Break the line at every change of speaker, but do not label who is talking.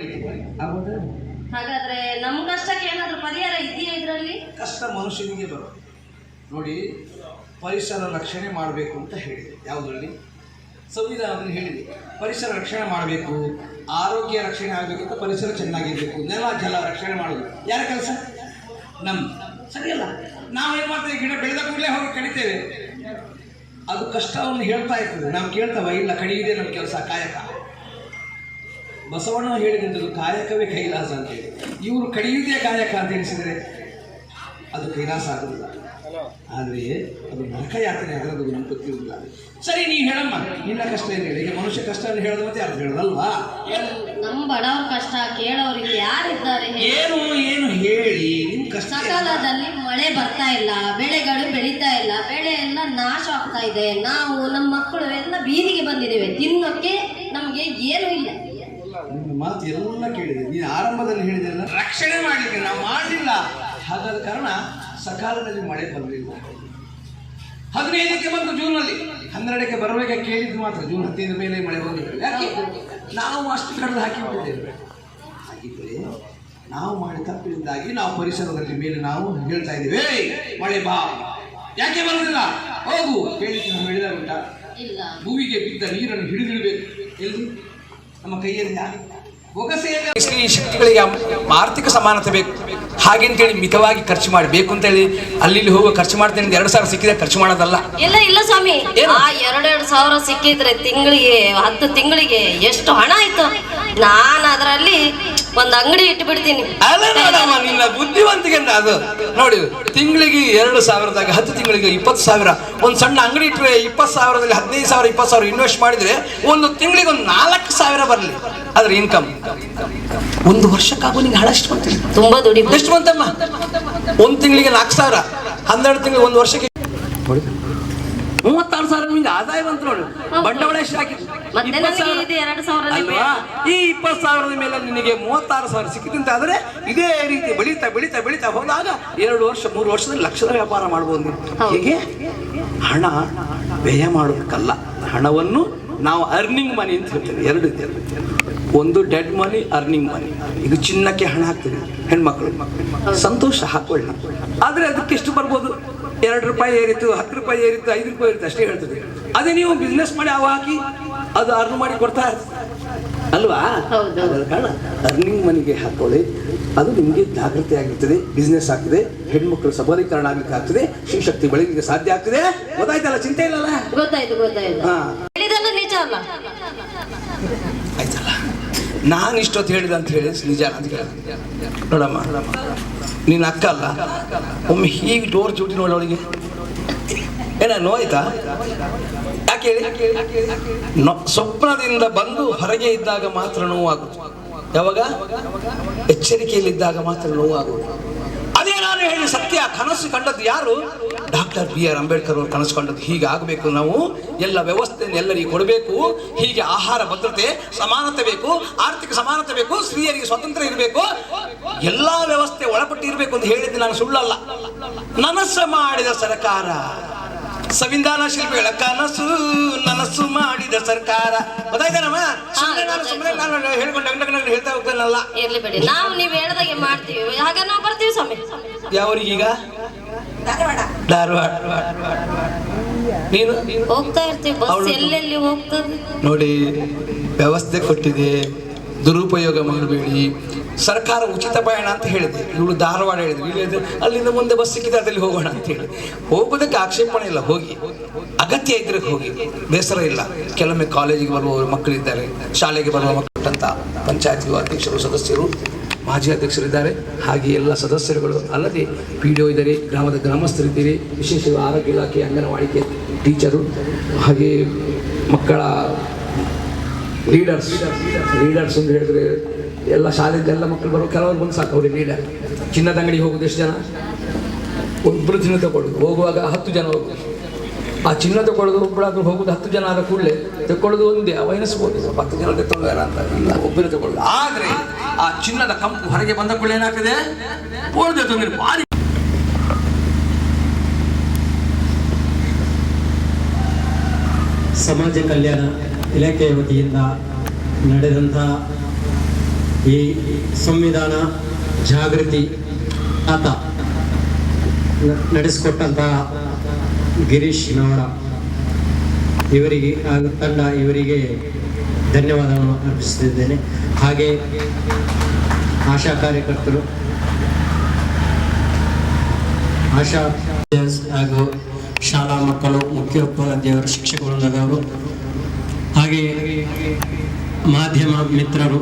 ಆಗೋದೇ?
ಹಾಗಾದ್ರೆ ನಮ್ ಕಷ್ಟಕ್ಕೆ ಏನಾದ್ರೂ ಪರಿಹಾರ ಇದೆಯಾ ಇದರಲ್ಲಿ?
ಕಷ್ಟ ಮನುಷ್ಯನಿಗೆ ಬರೋದು. ನೋಡಿ ಪರಿಸರ ರಕ್ಷಣೆ ಮಾಡಬೇಕು ಅಂತ ಹೇಳಿದೆ. ಯಾವುದರಲ್ಲಿ? ಸಂವಿಧಾನದಲ್ಲಿ ಹೇಳಿದೆ. ಪರಿಸರ ರಕ್ಷಣೆ ಮಾಡಬೇಕು ಆರೋಗ್ಯ ರಕ್ಷಣೆ ಆಗಬೇಕು ಅಂತ ಪರಿಸರ ಚೆನ್ನಾಗಿರಬೇಕು ನೆಲ ಜಲ ರಕ್ಷಣೆ ಮಾಡೋದು. ಯಾರ ಕೆಲಸ? ನಮ್ಮ ಸರಿಯಲ್ಲ. ನಾವು ಏನು ಮಾಡ್ತೇವೆ? ಗಿಡ ಬೆಳೆದ ಕೂಡಲೇ ಹೋಗಿ ಕಡಿತೇವೆ. ಅದು ಕಷ್ಟವನ್ನು ಹೇಳ್ತಾ ಇರ್ತದೆ. ನಾವು ಕೇಳ್ತವ ಇಲ್ಲ ಕಡಿಯಿದೆ ನಮ್ಮ ಕೆಲಸ ಕಾಯಕ. ಬಸವಣ್ಣ ಹೇಳಿದಂಥದ್ದು ಕಾಯಕವೇ ಕೈಲಾಸ ಅಂತ ಹೇಳಿ. ಇವರು ಕಡಿಯುವುದೇ ಕಾಯಕ ಅಂತ ಎನಿಸಿದರೆ ಅದು ಕೈಲಾಸ ಆಗುದಿಲ್ಲ ಆದರೆ ಅದು ನರಕ ಯಾತನೆ ಅದರದ್ದು ಅದು ಗೊತ್ತಿರುವುದಿಲ್ಲ. ಸರಿ ನೀವು ಹೇಳಮ್ಮ. ನಿನ್ನ ಕಷ್ಟ ಏನು ಹೇಳಿ? ಈಗ ಮನುಷ್ಯ ಕಷ್ಟ ಹೇಳೋದು ಮತ್ತೆ ಯಾರು ಹೇಳೋದಲ್ವಾ?
ನಮ್ಮ ಬಡವ್ರ ಕಷ್ಟ ಕೇಳೋರಿಗೆ ಯಾರಿದ್ದಾರೆ?
ಏನು ಏನು ಹೇಳಿ? ನಿಮ್ಮ ಕಷ್ಟ?
ಸಕಾಲದಲ್ಲಿ ಮಳೆ ಬರ್ತಾ ಇಲ್ಲ ಬೆಳೆಗಳು ಬೆಳೀತಾ ಇಲ್ಲ ಬೆಳೆ ಎಲ್ಲ ನಾಶ ಆಗ್ತಾ ಇದೆ. ನಾವು ನಮ್ಮ ಮಕ್ಕಳು ಎಲ್ಲ ಬೀದಿಗೆ ಬಂದಿದ್ದೇವೆ. ತಿನ್ನೋಕ್ಕೆ ನಮಗೆ ಏನೂ ಇಲ್ಲ.
ನಿಮ್ಮ ಮಾತು ಎಲ್ಲ ಕೇಳಿದೆ. ನೀನು ಆರಂಭದಲ್ಲಿ ಹೇಳಿದೆಲ್ಲ ರಕ್ಷಣೆ ಮಾಡಲಿಕ್ಕೆ ನಾವು ಮಾಡಲಿಲ್ಲ. ಹಾಗಾದ ಕಾರಣ ಸಕಾಲದಲ್ಲಿ ಮಳೆ ಬರಲಿಲ್ಲ ಹದಿನೈದಕ್ಕೆ ಬಂತು ಜೂನಲ್ಲಿ ಹನ್ನೆರಡಕ್ಕೆ ಬರುವಾಗ ಕೇಳಿದ್ದು ಮಾತ್ರ ಜೂನ್ ಹದಿನೈದು ಮೇಲೆ ಮಳೆ ಬಂದಿಲ್ಲ. ಯಾಕೆ? ನಾವು ಅಷ್ಟು ಕಡ್ದು ಹಾಕಿಬಿಟ್ಟಿದ್ದೇವೆ ಹಾಗಿದ್ರೆ ನಾವು ಮಾಡಿ ತಪ್ಪಿನಿಂದಾಗಿ ನಾವು ಪರಿಸರದಲ್ಲಿ ಮೇಲೆ ನಾವು ಹೇಳ್ತಾ ಇದ್ದೀವಿ "ಏಯ್, ಮಳೆ ಬಾ. ಯಾಕೆ ಬರಲಿಲ್ಲ ಹೋಗು ಹೇಳಿಕ್ಕೆ ನಾವು ಹೇಳಿದ ಉಂಟಾ. ಭೂಮಿಗೆ ಬಿದ್ದ ನೀರನ್ನು ಹಿಡಿದಿಡಬೇಕು. ಎಲ್ಲಿ? ನಮ್ಮ ಕೈಯಲ್ಲಿ ಸ್ತ್ರೀ ಶಕ್ತಿಗಳಿಗೆ ಆರ್ಥಿಕ ಸಮಾನತೆ ಬೇಕು. ಹಾಗೆಂತೇಳಿ ಮಿತವಾಗಿ ಖರ್ಚು ಮಾಡಬೇಕು ಅಂತೇಳಿ ಅಲ್ಲಿ ಇಲ್ಲಿ ಹೋಗೋ ಖರ್ಚು ಮಾಡ್ತೇನೆ ಎರಡು ಸಾವಿರ ಸಿಕ್ಕಿದೆ ಖರ್ಚು ಮಾಡೋದಲ್ಲ.
ಇಲ್ಲ ಇಲ್ಲ ಸ್ವಾಮಿ.
ಏನು?
ಆ ಎರಡೆರಡು ಸಾವಿರ ಸಿಕ್ಕಿದ್ರೆ ತಿಂಗಳಿಗೆ ಹತ್ತು ತಿಂಗಳಿಗೆ ಎಷ್ಟು ಹಣ ಆಯ್ತು? ನಾನು ಅದರಲ್ಲಿ ಒಂದು ಅಂಗಡಿ ಇಟ್ಟು ಬಿಡ್ತೀನಿ
ಅಲ್ಲ ನೋಡಮ್ಮ ನಿನ್ನ ಬುದ್ಧಿವಂತಿಕೆ ಅಂತ ಅದು ನೋಡಿ ತಿಂಗಳಿಗೆ ಎರಡು ಸಾವಿರದಾಗ ಹತ್ತು ತಿಂಗಳಿಗೆ ಇಪ್ಪತ್ತು ಸಾವಿರ. ಒಂದು ಸಣ್ಣ ಅಂಗಡಿ ಇಟ್ಟರೆ ಇಪ್ಪತ್ತು ಸಾವಿರದಲ್ಲಿ ಹದಿನೈದು ಸಾವಿರ ಇಪ್ಪತ್ತು ಸಾವಿರ ಇನ್ವೆಸ್ಟ್ ಮಾಡಿದ್ರೆ ಒಂದು ತಿಂಗಳಿಗೆ ಒಂದು ನಾಲ್ಕು ಸಾವಿರ ಬರಲಿ. ಅದ್ರ ಇನ್ಕಮ್ ಒಂದು ವರ್ಷಕ್ಕಾಗೂ ನಿಂಗೆ ಹಣ ಎಷ್ಟು ಬಂತಿಲ್ಲ
ತುಂಬಾ ದುಡಿ
ಎಷ್ಟು ಬಂತಮ್ಮ? ಒಂದು ತಿಂಗಳಿಗೆ ನಾಲ್ಕು ಸಾವಿರ. ಹನ್ನೆರಡು ತಿಂಗಳಿಗೆ ಒಂದು ವರ್ಷಕ್ಕೆ ಮೂವತ್ತಾರು ಸಾವಿರ ನಿಮ್ಗೆ ಆದಾಯ ಬಂತು ನೋಡಿ. ಬಂಡವಾಳ ಎಷ್ಟು ಅಲ್ವಾ? ಈ ಇಪ್ಪತ್ತು ಸಾವಿರದ ಮೇಲೆ ನಿನಗೆ ಮೂವತ್ತಾರು ಸಾವಿರ ಸಿಕ್ಕಿದಂತೆ ಆದರೆ ಇದೇ ರೀತಿ ಬೆಳೀತಾ ಬೆಳೀತಾ ಬೆಳೀತಾ ಹೋದಾಗ ಎರಡು ವರ್ಷ ಮೂರು ವರ್ಷದಲ್ಲಿ ಲಕ್ಷದ ವ್ಯಾಪಾರ ಮಾಡ್ಬೋದು ಹೀಗೆ. ಹಣ ವ್ಯಯ ಮಾಡೋದಕ್ಕಲ್ಲ. ಹಣವನ್ನು ನಾವು ಅರ್ನಿಂಗ್ ಮನಿ ಅಂತ ಹೇಳ್ತೇವೆ. ಎರಡು ಒಂದು ಡೆಡ್ ಮನಿ ಅರ್ನಿಂಗ್ ಮನಿ ಇದು ಚಿನ್ನಕ್ಕೆ ಹಣ ಹಾಕ್ತೀವಿ. ಹೆಣ್ಮಕ್ಳು. ಸಂತೋಷ ಹಾಕೊಳ್ಳಿ ಆದರೆ ಅದಕ್ಕೆ ಎಷ್ಟು ಬರ್ಬೋದು? ಎರಡು ರೂಪಾಯಿ ಏರಿತು ಹತ್ತು ರೂಪಾಯಿ ಏರಿತು ಐದು ರೂಪಾಯಿ ಏರಿತು ಅಷ್ಟೇ ಹೇಳ್ತದೆ. ಅದೇ ನೀವು ಬಿಸ್ನೆಸ್ ಮಾಡಿ ಅವು ಹಾಕಿ ಅದು ಅರ್ನ್ ಮಾಡಿ ಕೊಡ್ತಾ ಅಲ್ವಾ? ಕಾರಣ ಅರ್ನಿಂಗ್ ಮನಿಗೆ ಹಾಕೊಳ್ಳಿ. ಅದು ನಿಮಗೆ ಜಾಗೃತಿ ಆಗಿರ್ತದೆ ಬಿಸ್ನೆಸ್ ಆಗ್ತದೆ ಹೆಣ್ಮಕ್ಳು ಸಬಲೀಕರಣ ಆಗ್ಲಿಕ್ಕೆ ಆಗ್ತದೆ ಶ್ರೀಶಕ್ತಿ ಬೆಳಲಿಕ್ಕೆ ಸಾಧ್ಯ ಆಗ್ತದೆ. ಗೊತ್ತಾಯ್ತಲ್ಲ ಚಿಂತೆ ಇಲ್ಲಲ್ಲ?
ಗೊತ್ತಾಯ್ತು ಗೊತ್ತಾಯ್ತು.
ಹಾ.
ಹೇಳಿದೆಲ್ಲ ನಿಜ ಅಲ್ಲ?
ಆಯ್ತಲ್ಲ. ನಾನು ಇಷ್ಟೊತ್ತು ಹೇಳಿದ ಅಂತ ಹೇಳಿ ನಿಜ ಅಂತ ಕೇಳಿದೆ ನೋಡಮ್ಮ. ನಿನ್ನ ಅಕ್ಕ ಅಲ್ಲ ಒಮ್ಮೆ ಹೀಗೆ ಡೋರ್ ಚೂಟಿ ನೋಡಿ ಅವಳಿಗೆ. ಏನ ನೋಯ್ತಾ ಯಾಕೆ ಸ್ವಪ್ನದಿಂದ ಬಂದು ಹೊರಗೆ ಇದ್ದಾಗ ಮಾತ್ರ ನೋವಾಗುತ್ತೆ ಯಾವಾಗ? ಎಚ್ಚರಿಕೆಯಲ್ಲಿದ್ದಾಗ ಮಾತ್ರ ನೋವಾಗುವುದು. ನಾನು ಹೇಳಿ ಸತ್ಯ ಕನಸು ಕಂಡದ್ದು ಯಾರು? ಡಾಕ್ಟರ್ ಬಿ ಆರ್ ಅಂಬೇಡ್ಕರ್ ಅವರು ಕನಸು ಕಂಡದ್ದು ಹೀಗೆ ಆಗಬೇಕು ನಾವು. ಎಲ್ಲ ವ್ಯವಸ್ಥೆಯನ್ನು ಎಲ್ಲರಿಗೆ ಕೊಡಬೇಕು. ಹೀಗೆ ಆಹಾರ ಭದ್ರತೆ, ಸಮಾನತೆ ಬೇಕು, ಆರ್ಥಿಕ ಸಮಾನತೆ ಬೇಕು, ಸ್ತ್ರೀಯರಿಗೆ ಸ್ವಾತಂತ್ರ್ಯ ಇರಬೇಕು. ಎಲ್ಲ ವ್ಯವಸ್ಥೆ ಒಳಪಟ್ಟಿರಬೇಕು ಅಂತ ಹೇಳಿದ್ದು ನಾನು ಸುಳ್ಳಲ್ಲ. ನನಸು ಮಾಡಿದ ಸರ್ಕಾರ. ಸಂವಿಧಾನ ಶಿಲ್ಪಿಗಳ ಕನಸು, ನನಸು ಮಾಡಿದ ಸರ್ಕಾರ. ಗೊತ್ತಾಯ್ತಾನಮ್ಮ ಸುಮ್ಮನೆ ನಾನು ಸುಮ್ಮನೆ ನಾನು ಹೇಳ್ಕೊಂಡು ಡಂಗ್ ಡಂಗ್ ಡಂಗ್ ಹೇಳ್ತಾ ಹೋಗ್ತಾನಲ್ಲ.
ಇರ್ಲಿ ಬಿಡಿ. ನಾವು ನೀವ್ ಹೇಳ್ದಾಗೆ ಮಾಡ್ತೀವಿ. ಹಾಗ ನಾವು ಬರ್ತೀವಿ ಸ್ವಾಮಿ.
ಯಾವರಿಗೀಗ? ಧಾರವಾಡ. ನೀನು?
ಹೋಗ್ತಾ ಇರ್ತೀವಿ. ಬಸ್ ಎಲ್ಲೆಲ್ಲಿ ಹೋಗ್ತದೆ
ನೋಡಿ ವ್ಯವಸ್ಥೆ ಕೊಟ್ಟಿದೆ. ದುರುಪಯೋಗ ಮಾಡಬೇಡಿ. ಸರ್ಕಾರ ಉಚಿತ ಪಯಣ ಅಂತ ಹೇಳಿದೆ. ಇವಳು ಧಾರವಾಡ ಹೇಳಿದ್ರು ಇಲ್ಲಿ ಅಲ್ಲಿಂದ ಮುಂದೆ ಬಸ್ ಸಿಕ್ಕಿದೆ ಅದಲ್ಲಿ ಹೋಗೋಣ ಅಂತ ಹೇಳಿ ಹೋಗೋದಕ್ಕೆ ಆಕ್ಷೇಪಣೆ ಇಲ್ಲ, ಹೋಗಿ. ಅಗತ್ಯ ಇದ್ರೆ ಹೋಗಿ. ಬೇಸರ ಇಲ್ಲ. ಕೆಲವೊಮ್ಮೆ ಕಾಲೇಜಿಗೆ ಬರುವವರು ಮಕ್ಕಳಿದ್ದಾರೆ. ಶಾಲೆಗೆ ಬರುವ ಮಕ್ಕಳಂತ ಪಂಚಾಯತ್ ಅಧ್ಯಕ್ಷರು, ಸದಸ್ಯರು, ಮಾಜಿ ಅಧ್ಯಕ್ಷರಿದ್ದಾರೆ. ಹಾಗೆ ಎಲ್ಲ ಸದಸ್ಯರುಗಳು ಅಲ್ಲದೆ ಪಿ ಡಿ ಒ ಇದ್ದಾರೆ, ಗ್ರಾಮದ ಗ್ರಾಮಸ್ಥರಿದ್ದೀರಿ ವಿಶೇಷವಾಗಿ ಆರೋಗ್ಯ ಇಲಾಖೆ ಅಂಗನವಾಡಿ ಟೀಚರು, ಹಾಗೆ ಮಕ್ಕಳ ಲೀಡರ್ಸ್ ಲೀಡರ್ಸ್ ಅಂತ ಹೇಳಿದ್ರೆ ಎಲ್ಲ ಶಾಲೆಯಿಂದ ಎಲ್ಲ ಮಕ್ಕಳು ಬರೋ ಕೆಲವರು ಬಂದು ಸಾಕು, ಅವ್ರಿಗೆ ಲೀಡರ್ ಚಿನ್ನದ ಅಂಗಡಿ ಹೋಗೋದು ಎಷ್ಟು ಜನ? ಒಬ್ಬರು ಚಿನ್ನ ತಗೊಳ್ಳೋದು ಹೋಗುವಾಗ ಹತ್ತು ಜನ ಹೋಗೋದು. ಆ ಚಿನ್ನ ತಗೊಳ್ಳೋದು ಒಬ್ಬಳಾದ್ರೂ ಹೋಗೋದು ಹತ್ತು ಜನ ಆದ ಕೂಡಲೇ ತಗೊಳ್ಳೋದು ಒಂದೇ ವಯಸ್ಬೋದು ಸ್ವಲ್ಪ ಹತ್ತು ಜನ ತಗೊಳ್ಳೋಣ ಅಂತ ಒಬ್ಬರು ತಗೊಳ್ಳೋದು ಆದರೆ ಆ ಚಿನ್ನದ ಕಂಪು ಹೊರಗೆ ಬಂದ ಕೂಡಲೇ ಏನಾಗ್ತದೆ? ಓಡದೆ ತೊಂದರೆ. ಭಾರಿ.
ಸಮಾಜ ಕಲ್ಯಾಣ ಇಲಾಖೆಯ ವತಿಯಿಂದ ನಡೆದಂತಹ ಈ ಸಂವಿಧಾನ ಜಾಗೃತಿ ಆತ ನಡೆಸಿಕೊಟ್ಟಂತಹ ಗಿರೀಶ್ ನವರ ಇವರಿಗೆ ಹಾಗೂ ತಂಡ ಇವರಿಗೆ ಧನ್ಯವಾದವನ್ನು ಅರ್ಪಿಸುತ್ತಿದ್ದೇನೆ. ಹಾಗೆ ಆಶಾ ಕಾರ್ಯಕರ್ತರು, ಆಶಾ ಹಾಗೂ ಶಾಲಾ ಮಕ್ಕಳು, ಮುಖ್ಯೋಪಾಧ್ಯಾಯರು ಶಿಕ್ಷಕ ವೃಂದದವರು ಹಾಗೆ ಮಾಧ್ಯಮ ಮಿತ್ರರು